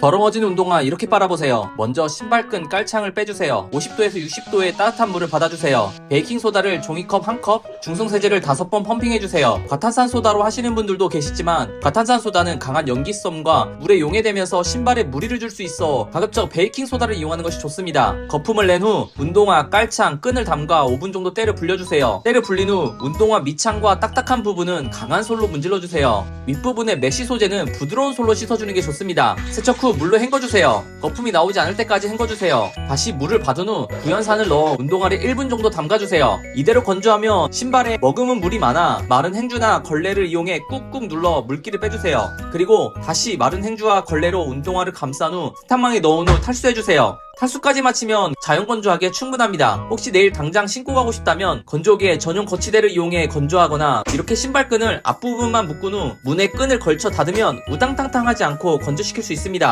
더러워진 운동화 이렇게 빨아보세요. 먼저 신발끈 깔창을 빼주세요. 50도에서 60도의 따뜻한 물을 받아주세요. 베이킹소다를 종이컵 1컵, 중성세제를 5번 펌핑해주세요. 과탄산소다로 하시는 분들도 계시지만 과탄산소다는 강한 연기성과 물에 용해되면서 신발에 무리를 줄 수 있어 가급적 베이킹소다를 이용하는 것이 좋습니다. 거품을 낸 후 운동화, 깔창, 끈을 담가 5분 정도 때를 불려주세요. 때를 불린 후 운동화 밑창과 딱딱한 부분은 강한 솔로 문질러주세요. 윗부분의 메쉬 소재는 부드러운 솔로 씻어주는 게 좋습니다. 세척 후 물로 헹궈주세요. 거품이 나오지 않을 때까지 헹궈주세요. 다시 물을 받은 후 구연산을 넣어 운동화를 1분 정도 담가주세요. 이대로 건조하면 신발에 머금은 물이 많아 마른 행주나 걸레를 이용해 꾹꾹 눌러 물기를 빼주세요. 그리고 다시 마른 행주와 걸레로 운동화를 감싼 후 세탁망에 넣은 후 탈수해주세요. 탈수까지 마치면 자연 건조하기에 충분합니다. 혹시 내일 당장 신고 가고 싶다면 건조기에 전용 거치대를 이용해 건조하거나 이렇게 신발끈을 앞부분만 묶은 후 문에 끈을 걸쳐 닫으면 우당탕탕하지 않고 건조시킬 수 있습니다.